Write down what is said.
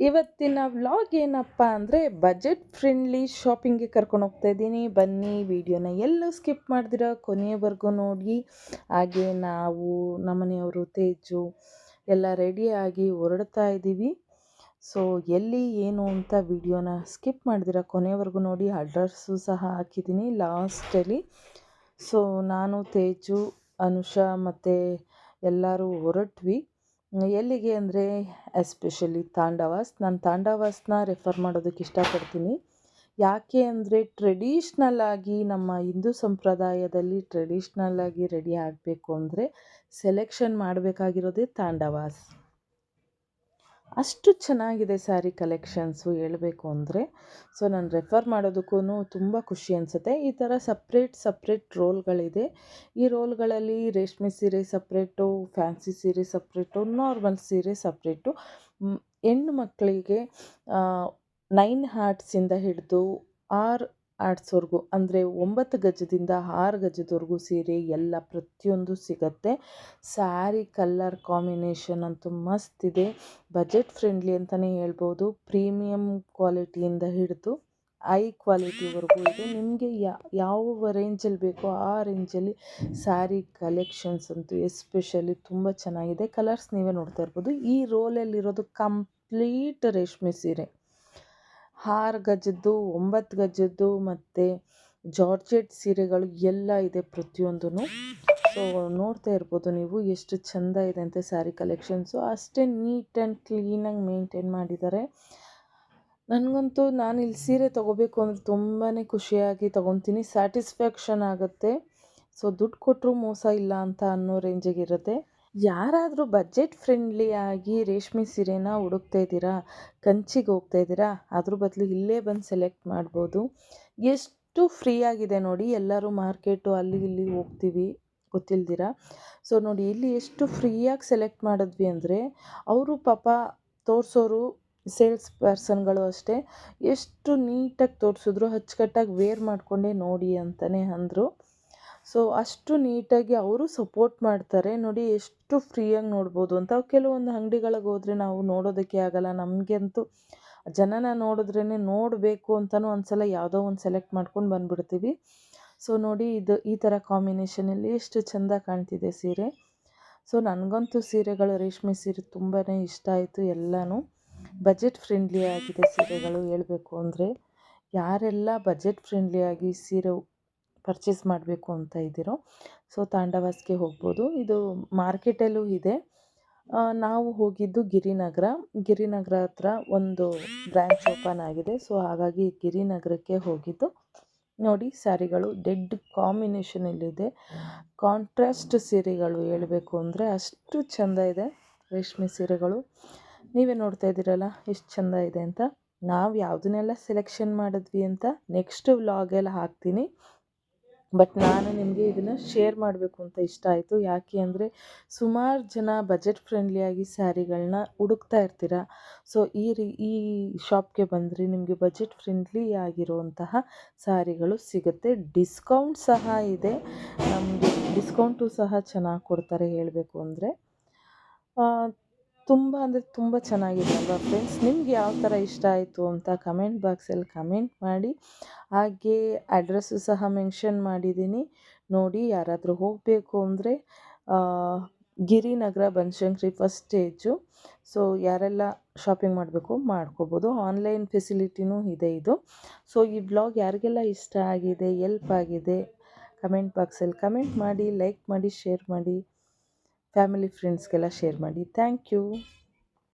ಇವತ್ತಿನ ವ್ಲಾಗ್ ಏನಪ್ಪ ಅಂದರೆ ಬಜೆಟ್ ಫ್ರೆಂಡ್ಲಿ ಶಾಪಿಂಗ್ಗೆ ಕರ್ಕೊಂಡು ಹೋಗ್ತಾ ಇದ್ದೀನಿ. ಬನ್ನಿ, ವಿಡಿಯೋನ ಎಲ್ಲೂ ಸ್ಕಿಪ್ ಮಾಡಿದಿರ ಕೊನೆಯವರೆಗೂ ನೋಡಿ. ಹಾಗೆ ನಾವು ನಮ್ಮನೆಯವರು ತೇಜು ಎಲ್ಲ ರೆಡಿಯಾಗಿ ಹೊರಡ್ತಾ ಇದ್ದೀವಿ. ಸೊ ಎಲ್ಲಿ, ಏನು ಅಂತ ವಿಡಿಯೋನ ಸ್ಕಿಪ್ ಮಾಡಿದಿರ ಕೊನೆಯವರೆಗೂ ನೋಡಿ. ಅಡ್ರೆಸ್ಸು ಸಹ ಹಾಕಿದ್ದೀನಿ ಲಾಸ್ಟಲ್ಲಿ ಸೊ ನಾನು, ತೇಜು, ಅನುಷಾ ಮತ್ತು ಎಲ್ಲರೂ ಹೊರಟ್ವಿ. ಎಲ್ಲಿಗೆ ಅಂದರೆ ಎಸ್ಪೆಷಲಿ ತಾಂಡವಾಸ್. ನಾನು ತಾಂಡವಾಸ್ನ ರೆಫರ್ ಮಾಡೋದಕ್ಕೆ ಇಷ್ಟಪಡ್ತೀನಿ. ಯಾಕೆ ಅಂದರೆ ಟ್ರೆಡಿಷ್ನಲ್ ಆಗಿ ನಮ್ಮ ಹಿಂದೂ ಸಂಪ್ರದಾಯದಲ್ಲಿ ಟ್ರೆಡಿಷ್ನಲ್ ಆಗಿ ರೆಡಿ ಆಗಬೇಕು ಅಂದರೆ ಸೆಲೆಕ್ಷನ್ ಮಾಡಬೇಕಾಗಿರೋದೇ ತಾಂಡವಾಸ್. ಅಷ್ಟು ಚೆನ್ನಾಗಿದೆ ಸ್ಯಾರಿ ಕಲೆಕ್ಷನ್ಸು ಹೇಳಬೇಕು ಅಂದರೆ. ಸೊ, ನಾನು ರೆಫರ್ ಮಾಡೋದಕ್ಕೂ ತುಂಬ ಖುಷಿ ಅನಿಸುತ್ತೆ. ಈ ಥರ ಸಪ್ರೇಟ್ ಸಪ್ರೇಟ್ ರೋಲ್ಗಳಿದೆ. ಈ ರೋಲ್ಗಳಲ್ಲಿ ರೇಷ್ಮೆ ಸೀರೆ ಸಪ್ರೇಟು, ಫ್ಯಾನ್ಸಿ ಸೀರೆ ಸಪ್ರೇಟು, ನಾರ್ಮಲ್ ಸೀರೆ ಸಪ್ರೇಟು. ಹೆಣ್ಣು ಮಕ್ಕಳಿಗೆ ನೈನ್ ಹಾರ್ಟ್ಸಿಂದ ಹಿಡಿದು ಆರು ಆರ್ಟ್ಸ್ವರೆಗೂ ಅಂದರೆ ಒಂಬತ್ತು ಗಜದಿಂದ ಆರು ಗಜದವರೆಗೂ ಸೀರೆ ಎಲ್ಲ ಪ್ರತಿಯೊಂದು ಸಿಗತ್ತೆ. ಸ್ಯಾರಿ ಕಲ್ಲರ್ ಕಾಂಬಿನೇಷನ್ ಅಂತೂ ಮಸ್ತ್ ಇದೆ. ಬಜೆಟ್ ಫ್ರೆಂಡ್ಲಿ ಅಂತಲೇ ಹೇಳ್ಬೋದು. ಪ್ರೀಮಿಯಮ್ ಕ್ವಾಲಿಟಿಯಿಂದ ಹಿಡಿದು ಐ ಕ್ವಾಲಿಟಿವರೆಗೂ ಇದೆ. ನಿಮಗೆ ಯಾವ ರೇಂಜಲ್ಲಿ ಬೇಕೋ ಆ ರೇಂಜಲ್ಲಿ ಸ್ಯಾರಿ ಕಲೆಕ್ಷನ್ಸ್ ಅಂತೂ ಎಸ್ಪೆಷಲಿ ತುಂಬ ಚೆನ್ನಾಗಿದೆ. ಕಲರ್ಸ್ ನೀವೇ ನೋಡ್ತಾ ಇರ್ಬೋದು. ಈ ರೋಲಲ್ಲಿರೋದು ಕಂಪ್ಲೀಟ್ ರೇಷ್ಮೆ ಸೀರೆ. ಆರು ಗಜದ್ದು ಒಂಬತ್ತು ಗಜದ್ದು ಮತ್ತು ಜಾರ್ಜೆಟ್ ಸೀರೆಗಳು ಎಲ್ಲ ಇದೆ ಪ್ರತಿಯೊಂದೂ ಸೊ ನೋಡ್ತಾ ಇರ್ಬೋದು ನೀವು ಎಷ್ಟು ಚೆಂದ ಇದೆ ಅಂತ ಸ್ಯಾರಿ ಕಲೆಕ್ಷನ್ಸು ಅಷ್ಟೇ ನೀಟ್ ಆ್ಯಂಡ್ ಕ್ಲೀನಾಗಿ ಮೇಂಟೈನ್ ಮಾಡಿದ್ದಾರೆ. ನನಗಂತೂ ನಾನು ಇಲ್ಲಿ ಸೀರೆ ತೊಗೋಬೇಕು ಅಂದರೆ ತುಂಬಾ ಖುಷಿಯಾಗಿ ತೊಗೊತೀನಿ. ಸ್ಯಾಟಿಸ್ಫ್ಯಾಕ್ಷನ್ ಆಗುತ್ತೆ. ಸೊ ದುಡ್ಡು ಕೊಟ್ಟರು ಮೋಸ ಇಲ್ಲ ಅಂತ ಅನ್ನೋ ರೇಂಜಿಗೆ ಇರುತ್ತೆ. ಯಾರಾದರೂ ಬಜೆಟ್ ಫ್ರೆಂಡ್ಲಿ ಆಗಿ ರೇಷ್ಮೆ ಸೀರೆನ ಹುಡುಕ್ತಾ ಇದ್ದೀರಾ? ಕಂಚಿಗೆ ಹೋಗ್ತಾ ಇದ್ದೀರಾ? ಅದ್ರ ಬದಲು ಇಲ್ಲೇ ಬಂದು ಸೆಲೆಕ್ಟ್ ಮಾಡ್ಬೋದು. ಎಷ್ಟು ಫ್ರೀ ಆಗಿದೆ ನೋಡಿ, ಎಲ್ಲರೂ ಮಾರ್ಕೆಟು ಅಲ್ಲಿ ಇಲ್ಲಿ ಹೋಗ್ತೀವಿ. ಗೊತ್ತಿಲ್ದಿರ? ಸೊ ನೋಡಿ, ಇಲ್ಲಿ ಎಷ್ಟು ಫ್ರೀಯಾಗಿ ಸೆಲೆಕ್ಟ್ ಮಾಡಿದ್ವಿ ಅಂದರೆ, ಅವರು ಪಾಪ ತೋರಿಸೋರು ಸೇಲ್ಸ್ ಪರ್ಸನ್ಗಳು ಅಷ್ಟೇ, ಎಷ್ಟು ನೀಟಾಗಿ ತೋರಿಸಿದ್ರು, ಅಚ್ಚುಕಟ್ಟಾಗಿ ವೇರ್ ಮಾಡಿಕೊಂಡೇ ನೋಡಿ ಅಂತಲೇ ಅಂದರು. ಸೊ ಅಷ್ಟು ನೀಟಾಗಿ ಅವರು ಸಪೋರ್ಟ್ ಮಾಡ್ತಾರೆ. ನೋಡಿ ಎಷ್ಟು ಫ್ರೀಯಾಗಿ ನೋಡ್ಬೋದು ಅಂತ. ಕೆಲವೊಂದು ಅಂಗಡಿಗಳಿಗೆ ಹೋದರೆ ನಾವು ನೋಡೋದಕ್ಕೆ ಆಗಲ್ಲ. ನಮಗಂತೂ ಜನನ ನೋಡಿದ್ರೇ ನೋಡಬೇಕು ಅಂತಲೂ ಒಂದ್ಸಲ ಯಾವುದೋ ಒಂದು ಸೆಲೆಕ್ಟ್ ಮಾಡ್ಕೊಂಡು ಬಂದುಬಿಡ್ತೀವಿ. ಸೊ ನೋಡಿ ಇದು ಈ ಥರ ಕಾಂಬಿನೇಷನಲ್ಲಿ ಎಷ್ಟು ಚೆಂದ ಕಾಣ್ತಿದೆ ಸೀರೆ. ಸೊ ನನಗಂತೂ ಸೀರೆಗಳು ರೇಷ್ಮೆ ಸೀರೆ ತುಂಬಾ ಇಷ್ಟ ಆಯಿತು ಎಲ್ಲನೂ. ಬಜೆಟ್ ಫ್ರೆಂಡ್ಲಿ ಆಗಿದೆ ಸೀರೆಗಳು ಹೇಳಬೇಕು ಅಂದರೆ. ಯಾರೆಲ್ಲ ಬಜೆಟ್ ಫ್ರೆಂಡ್ಲಿ ಆಗಿ ಸೀರೆ ಪರ್ಚೇಸ್ ಮಾಡಬೇಕು ಅಂತ ಇದ್ದೀರೋ, ಸೊ ತಾಂಡವಾಸ್ಗೆ ಹೋಗ್ಬೋದು. ಇದು ಮಾರ್ಕೆಟಲ್ಲೂ ಇದೆ. ನಾವು ಹೋಗಿದ್ದು ಗಿರಿನಗರ. ಗಿರಿನಗರ ಹತ್ರ ಒಂದು ಬ್ರ್ಯಾಂಚ್ ಓಪನ್ ಆಗಿದೆ. ಸೊ ಹಾಗಾಗಿ ಗಿರಿನಗರಕ್ಕೆ ಹೋಗಿದ್ದು. ನೋಡಿ, ಸ್ಯಾರಿಗಳು ಡೆಡ್ ಕಾಂಬಿನೇಷನಲ್ಲಿದೆ ಕಾಂಟ್ರಾಸ್ಟ್ ಸೀರೆಗಳು ಹೇಳಬೇಕು ಅಂದರೆ ಅಷ್ಟು ಚೆಂದ ಇದೆ. ರೇಷ್ಮೆ ಸೀರೆಗಳು. ನೀವೇ ನೋಡ್ತಾ ಇದ್ದೀರಲ್ಲ, ಎಷ್ಟು ಚೆಂದ ಇದೆ ಅಂತ. ನಾವು ಯಾವುದನ್ನೆಲ್ಲ ಸೆಲೆಕ್ಷನ್ ಮಾಡಿದ್ವಿ ಅಂತ ನೆಕ್ಸ್ಟ್ ವ್ಲಾಗೆಲ್ಲ ಹಾಕ್ತೀನಿ. ಬಟ್ ನಾನು ನಿಮಗೆ ಇದನ್ನು ಶೇರ್ ಮಾಡಬೇಕು ಅಂತ ಇಷ್ಟ ಆಯಿತು. ಯಾಕೆ ಅಂದರೆ ಸುಮಾರು ಜನ ಬಜೆಟ್ ಫ್ರೆಂಡ್ಲಿಯಾಗಿ ಸ್ಯಾರಿಗಳನ್ನ ಹುಡುಕ್ತಾ ಇರ್ತೀರ? ಸೊ ಈ ರೀ, ಈ ಶಾಪ್ಗೆ ಬಂದರೆ ನಿಮಗೆ ಬಜೆಟ್ ಫ್ರೆಂಡ್ಲಿ ಆಗಿರುವಂತಹ ಸ್ಯಾರಿಗಳು ಸಿಗುತ್ತೆ. ಡಿಸ್ಕೌಂಟ್ ಸಹ ಇದೆ. ನಮಗೆ ಡಿಸ್ಕೌಂಟು ಸಹ ಚೆನ್ನಾಗಿ ಕೊಡ್ತಾರೆ ಹೇಳಬೇಕು ಅಂದರೆ. ತುಂಬ ಅಂದರೆ ತುಂಬ ಚೆನ್ನಾಗಿದೆ ಅಲ್ವಾ ಫ್ರೆಂಡ್ಸ್ ನಿಮ್ಗೆ ಯಾವ ಥರ ಇಷ್ಟ ಆಯಿತು ಅಂತ ಕಮೆಂಟ್ ಬಾಕ್ಸಲ್ಲಿ ಕಮೆಂಟ್ ಮಾಡಿ. ಹಾಗೆ ಅಡ್ರೆಸ್ಸು ಸಹ ಮೆನ್ಷನ್ ಮಾಡಿದ್ದೀನಿ. ನೋಡಿ ಯಾರಾದರೂ ಹೋಗಬೇಕು ಅಂದರೆ Girinagar Banashankari first stage so ಯಾರೆಲ್ಲ ಶಾಪಿಂಗ್ ಮಾಡಬೇಕು ಮಾಡ್ಕೋಬೋದು. ಆನ್ಲೈನ್ ಫೆಸಿಲಿಟಿನೂ ಇದೆ ಇದು. ಸೊ ಈ ಬ್ಲಾಗ್ ಯಾರಿಗೆಲ್ಲ ಇಷ್ಟ ಆಗಿದೆ ಎಲ್ಪ್ ಆಗಿದೆ ಕಮೆಂಟ್ ಬಾಕ್ಸಲ್ಲಿ ಕಮೆಂಟ್ ಮಾಡಿ ಲೈಕ್ ಮಾಡಿ ಶೇರ್ ಮಾಡಿ. ಫ್ಯಾಮಿಲಿ ಫ್ರೆಂಡ್ಸ್ಗೆಲ್ಲ ಶೇರ್ ಮಾಡಿ. Thank you.